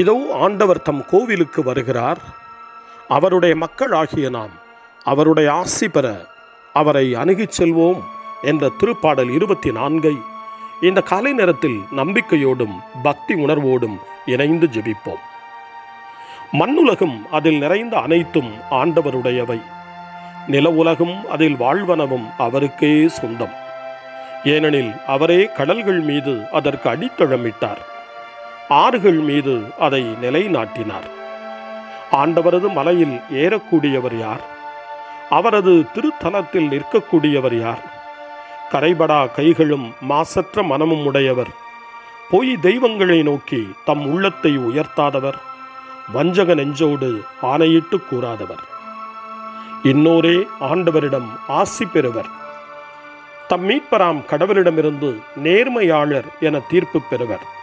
இதோ ஆண்டவர் தம் கோவிலுக்கு வருகிறார். அவருடைய மக்களாகிய நாம் அவருடைய ஆசி பெற அவரை அணுகிச் செல்வோம் என்ற திருப்பாடல் இருபத்தி நான்கை இந்த காலை நேரத்தில் நம்பிக்கையோடும் பக்தி உணர்வோடும் இணைந்து ஜெபிப்போம். மண்ணுலகும் அதில் நிறைந்த அனைத்தும் ஆண்டவருடையவை. நில உலகும் அதில் வாழ்வனவும் அவருக்கே சொந்தம். ஏனெனில் அவரே கடல்கள் மீது அதற்கு அடித்தளமிட்டார். ஆறுகள் மீது அதை நிலைநாட்டினார். ஆண்டவரது மலையில் ஏறக்கூடியவர் யார்? அவரது திருத்தலத்தில் நிற்கக்கூடியவர் யார்? கரைபடா கைகளும் மாசற்ற மனமும் உடையவர். பொய் தெய்வங்களை நோக்கி தம் உள்ளத்தை உயர்த்தாதவர். வஞ்சக நெஞ்சோடு ஆணையிட்டு கூறாதவர். இன்னோரே ஆண்டவரிடம் ஆசி பெறுவர். தம் மீட்பராம் கடவுளிடமிருந்து நேர்மையாளர் என தீர்ப்பு பெறுவர்.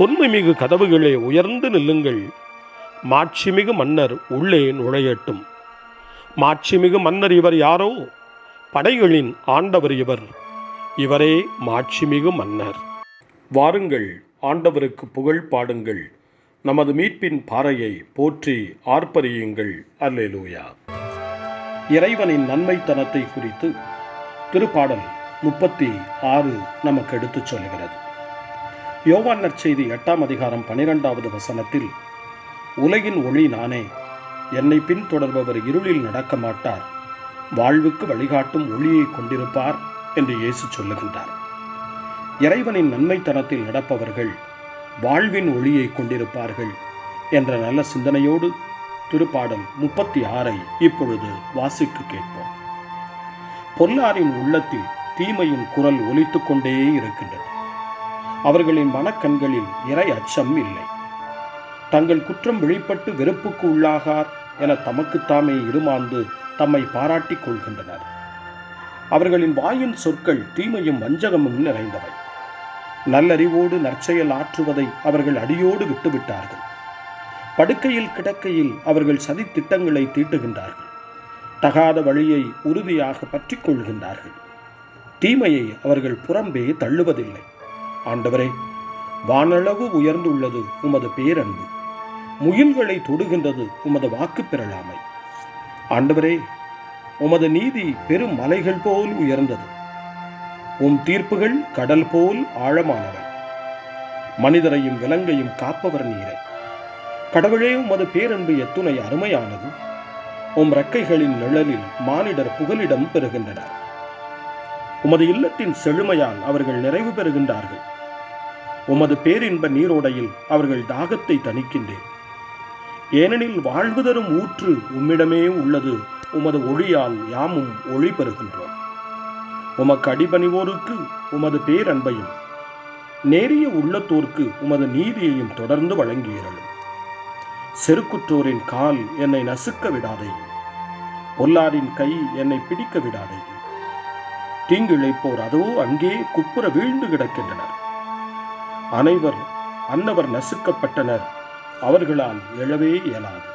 தொன்மைமிகு கதவுகளே உயர்ந்து நில்லுங்கள். மாட்சிமிகு மன்னர் உள்ளே நுழையட்டும். மாட்சிமிகு மன்னர் இவர் யாரோ? படைகளின் ஆண்டவர் இவர். இவரே மாட்சிமிகு மன்னர். வாருங்கள் ஆண்டவருக்கு புகழ் பாடுங்கள். நமது மீட்பின் பாறையை போற்றி ஆர்ப்பரியுங்கள். அல்லேலூயா. இறைவனின் நன்மைத்தனத்தை குறித்து திருப்பாடல் முப்பத்தி ஆறு நமக்கு எடுத்துச் சொல்கிறது. யோவான் நற்செய்தி எட்டாம் அதிகாரம் பனிரெண்டாவது வசனத்தில் உலகின் ஒளி நானே என்னை பின்தொடர்பவர் இருளில் நடக்க மாட்டார். வாழ்வுக்கு வழிகாட்டும் ஒளியை கொண்டிருப்பார் என்று இயேசு சொல்லுகின்றார். இறைவனின் நன்மைத்தனத்தில் நடப்பவர்கள் வாழ்வின் ஒளியை கொண்டிருப்பார்கள் என்ற நல்ல சிந்தனையோடு திருப்பாடல் முப்பத்தி ஆறை இப்பொழுது வாசிக்க கேட்போம். பொல்லாரின் உள்ளத்தில் தீமையின் குரல் ஒலித்துக் கொண்டே இருக்கின்றது. அவர்களின் மனக்கண்களில் இறை அச்சம் இல்லை. தங்கள் குற்றம் வெளிப்பட்டு வெறுப்புக்கு உள்ளாகார் என தமக்குத்தாமே இருமாந்து தம்மை பாராட்டிக் கொள்கின்றனர். அவர்களின் வாயின் சொற்கள் தீமையும் வஞ்சகமும் நிறைந்தவை. நல்லறிவோடு நற்செயல் ஆற்றுவதை அவர்கள் அடியோடு விட்டுவிட்டார்கள். படுக்கையில் கிடக்கையில் அவர்கள் சதி திட்டங்களை தீட்டுகின்றார்கள். தகாத வழியை உறுதியாக பற்றிக் கொள்கின்றார்கள். தீமையை அவர்கள் புறம்பே தள்ளுவதில்லை. ஆண்டவரே வானளவு உயர்ந்துள்ளது உமது பேரன்பு. முயல்களை தொடுகின்றது உமது வாக்கு பெறலாமை ஆண்டவரே உமது நீதி பெரும் மலைகள் போல் உயர்ந்தது. உம் தீர்ப்புகள் கடல் போல் ஆழமானவை. மனிதரையும் விலங்கையும் காப்பவர் நீரை. கடவுளே உமது பேரன்பு எத்துணை அருமையானது. உம் ரெக்கைகளின் நிழலில் மானிடர் புகலிடம் பெறுகின்றனர். உமது இல்லத்தின் செழுமையால் அவர்கள் நிறைவு பெறுகின்றார்கள். உமது பேரின்ப நீரோடையில் அவர்கள் தாகத்தை தணிக்கின்றேன். ஏனெனில் வாழ்வு தரும் ஊற்று உம்மிடமே உள்ளது உமது ஒளியால் யாமும் ஒளி பெறுகின்றோம். உமக்கு அடிபணிவோருக்கு உமது பேரன்பையும் நேரிய உள்ளத்தோர்க்கு உமது நீதியையும் தொடர்ந்து வழங்கியிருளும் செருக்குற்றோரின் கால் என்னை நசுக்க விடாதே பொல்லாரின் கை என்னை பிடிக்க விடாதே தீங்கிழைப்போர் அதோ அங்கே குப்புற வீழ்ந்து கிடக்கின்றனர். அனைவர் அன்னவர் நசுக்கப்பட்டனர். அவர்களால் எழவே இயலாது.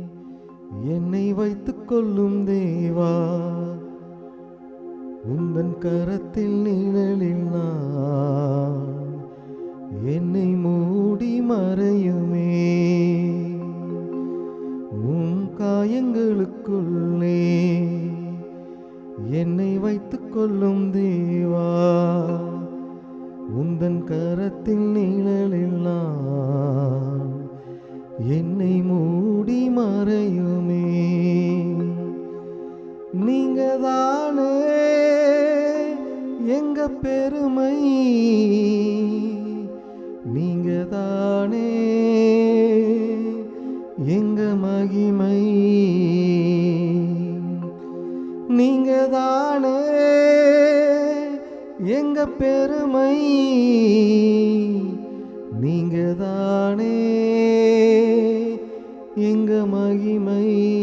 என்னை வைத்துக் கொள்ளும் தேவா. உந்தன் கரத்தில் நிழலில் நான். என்னை மூடி மறையுமே. உம் காயங்களுக்குள்ளே என்னை வைத்துக் கொள்ளும் தேவா. உந்தன் கரத்தில் நீ பெருமை நீங்க தானே எங்க மகிமை. நீங்க தானே எங்க பெருமை. நீங்க தானே எங்க மகிமை.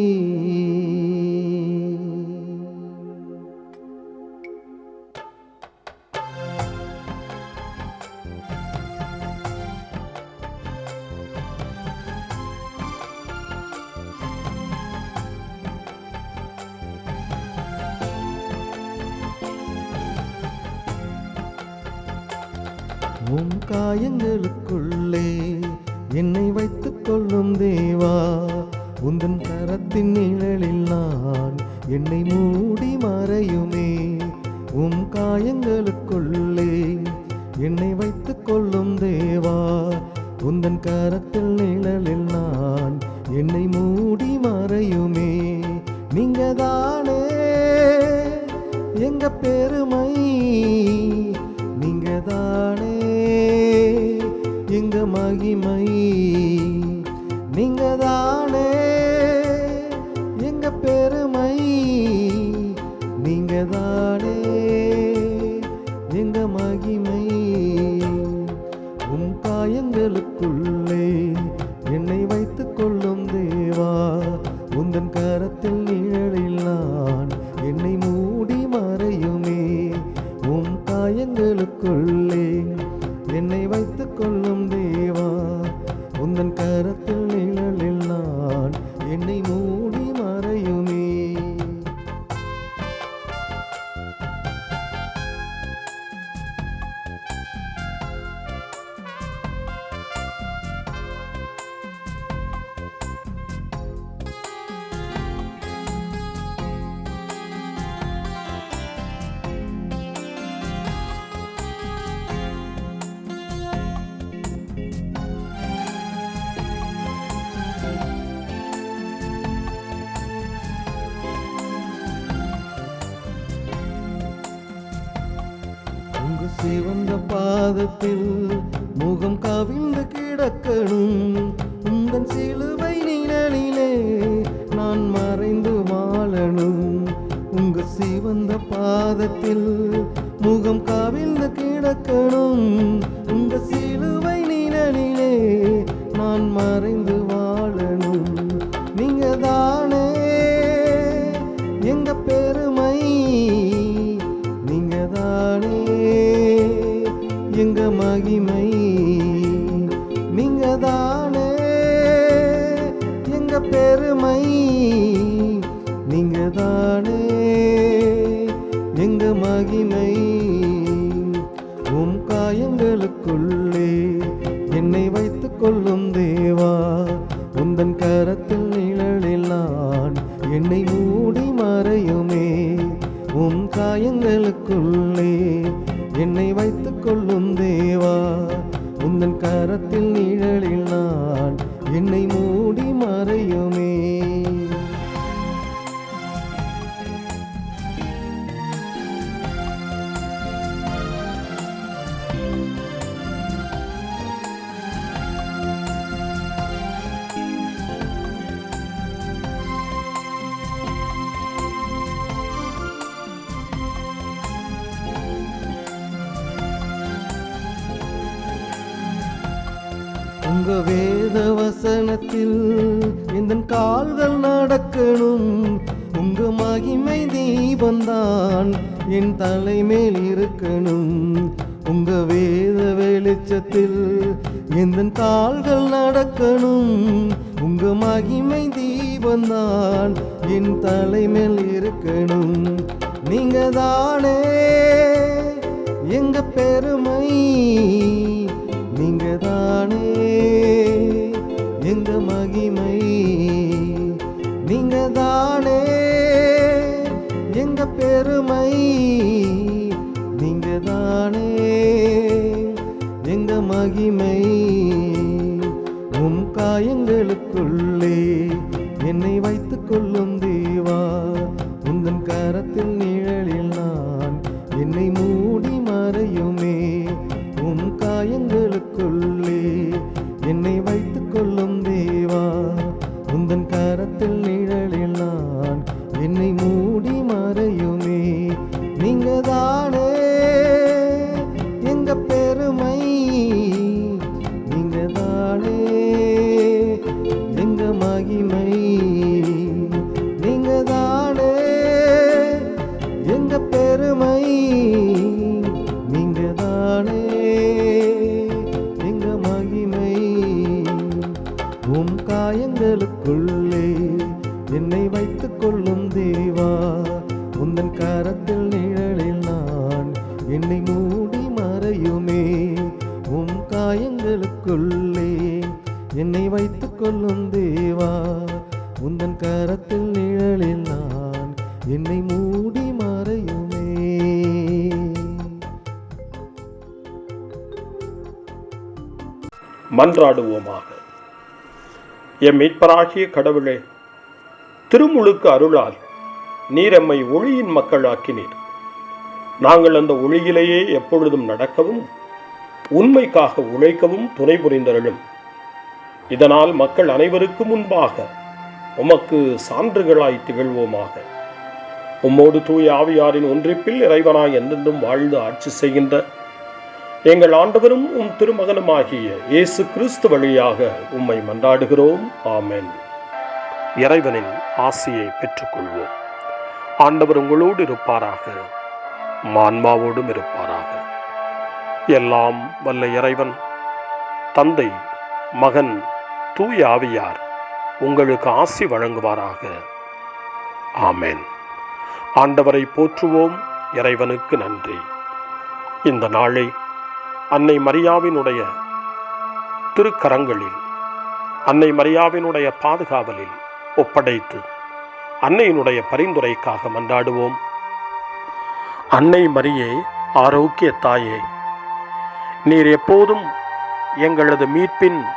கரத்தின் நிழலில் நான் என்னை மூடி மறையுமே. உம் காயங்களுக்குள்ளே என்னை வைத்துக் கொள்ளும் தேவா. உந்தன் கரத்தில் உம் இருக்கணும். உங்க வேத வெளிச்சத்தில் எந்த கால்கள் நடக்கணும்? உங்க மகிமை தீபந்தான் என் தலைமையில் இருக்கணும். நீங்க தானே எங்க பெருமை? நீங்க தானே எங்க மகிமை? நீங்க தானே எங்க பெருமை? தானே எங்க மகிமை உம் காயங்களுக்குள்ளே என்னை வைத்துக் கொள்ளும் கொள்ளும் தேவா உந்தன் கரத்தில் நிழலில் நான் என்னை மூடி மறையுமே. மன்றாடுவோமாக. எம் மீட்பராகிய கடவுளே திருமுழுக்கு அருளால் நீர் எம்மை ஒளியின் மக்களாக்கினீர். நாங்கள் அந்த ஒளியிலேயே எப்பொழுதும் நடக்கவும் உண்மைக்காக உழைக்கவும் துணை புரிந்தருளும். இதனால் மக்கள் அனைவருக்கும் முன்பாக உமக்கு சான்றுகளாய் திகழ்வோமாக. உம்மோடு தூய ஆவியாரின் ஒன்றிப்பில் இறைவனாய் என்றென்றும் வாழ்ந்து ஆட்சி செய்கின்ற எங்கள் ஆண்டவரும் உம் திருமகனுமாகிய இயேசு கிறிஸ்து வழியாக உம்மை மன்றாடுகிறோம். ஆமேன். இறைவனின் ஆசியை பெற்றுக்கொள்வோம். ஆண்டவர் உங்களோடு இருப்பாராக. மான்மாவோடும் இருப்பாராக. எல்லாம் வல்ல இறைவன் தந்தை மகன் தூய ஆவியார் உங்களுக்கு ஆசி வழங்குவாராக. ஆமேன். ஆண்டவரை போற்றுவோம். இறைவனுக்கு நன்றி. இந்த நாளை அன்னை மரியாவினுடைய திருக்கரங்களில் அன்னை மரியாவினுடைய பாதுகாவலில் ஒப்படைத்து அன்னையினுடைய பரிந்துரைக்காக மன்றாடுவோம். அன்னை மரியே ஆரோக்கிய தாயே நீர் எப்போதும் எங்களது மீட்பின்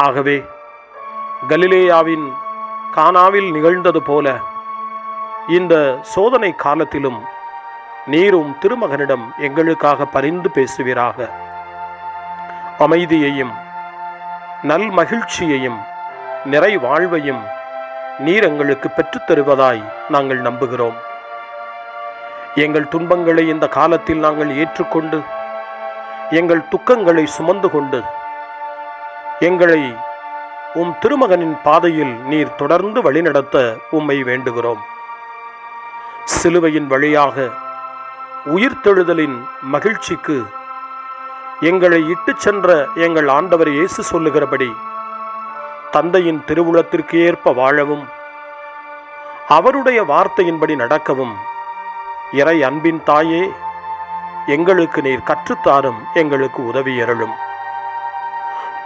ஆகவே கலிலேயாவின் கானாவில் நிகழ்ந்தது போல இந்த சோதனை காலத்திலும் நீரும் திருமகனிடம் எங்களுக்காக பரிந்து பேசுவீராக. அமைதியையும் நல் மகிழ்ச்சியையும் நிறை வாழ்வையும் நீர் எங்களுக்கு பெற்றுத் தருவதாய் நாங்கள் நம்புகிறோம். எங்கள் துன்பங்களை இந்த காலத்தில் நாங்கள் ஏற்றுக்கொண்டு எங்கள் துக்கங்களை சுமந்து கொண்டு எங்களை உம் திருமகனின் பாதையில் நீர் தொடர்ந்து வழிநடத்த உம்மை வேண்டுகிறோம். சிலுவையின் வழியாக உயிர்த்தெழுதலின் மகிழ்ச்சிக்கு எங்களை இட்டுச் சென்ற எங்கள் ஆண்டவர் இயேசு சொல்லுகிறபடி தந்தையின் திருவுளத்திற்கு ஏற்ப வாழவும் அவருடைய வார்த்தையின்படி நடக்கவும் இறை அன்பின் தாயே எங்களுக்கு நீர் கற்றுத்தாரும் எங்களுக்கு உதவி எறலும்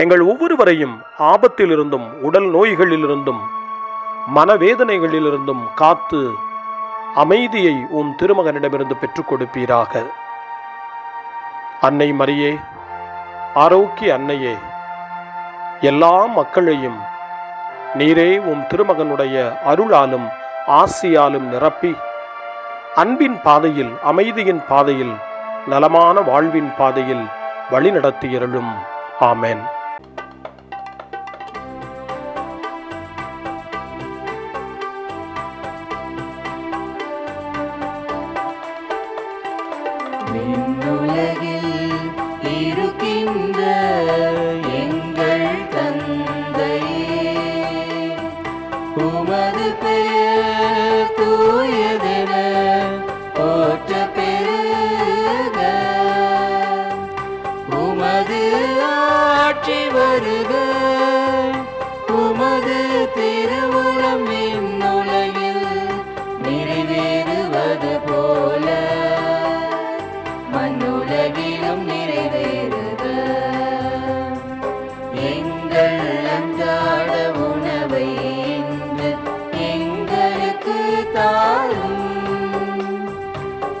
எங்கள் ஒவ்வொருவரையும் ஆபத்திலிருந்தும் உடல் நோய்களிலிருந்தும் மனவேதனைகளிலிருந்தும் காத்து அமைதியை உன் திருமகனிடமிருந்து பெற்றுக் கொடுப்பீராக. அன்னை மரியே ஆரோக்கிய அன்னையே எல்லா மக்களையும் நீரே உம் திருமகனுடைய அருளாலும் ஆசியாலும் நிரப்பி அன்பின் பாதையில் அமைதியின் பாதையில் நலமான வாழ்வின் பாதையில் வழிநடத்தியருளும் ஆமேன். இருக்கின்ற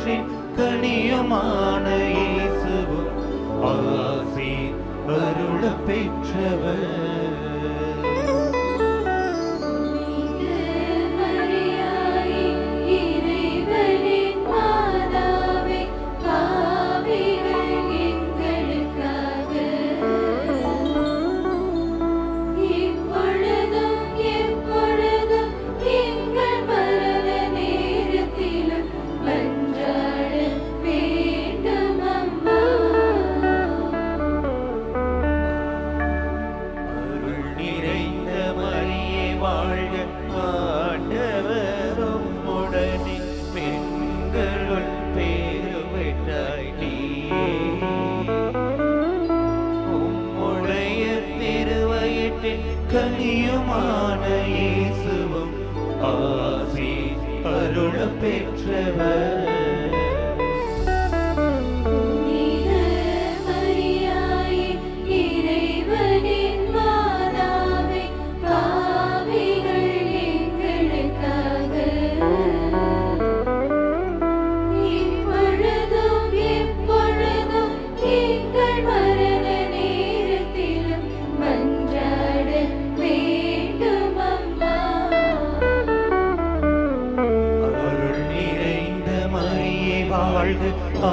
திருவயிற்றின் கனியமான இயேசுவும். ஆசி அருள பெற்றவர்.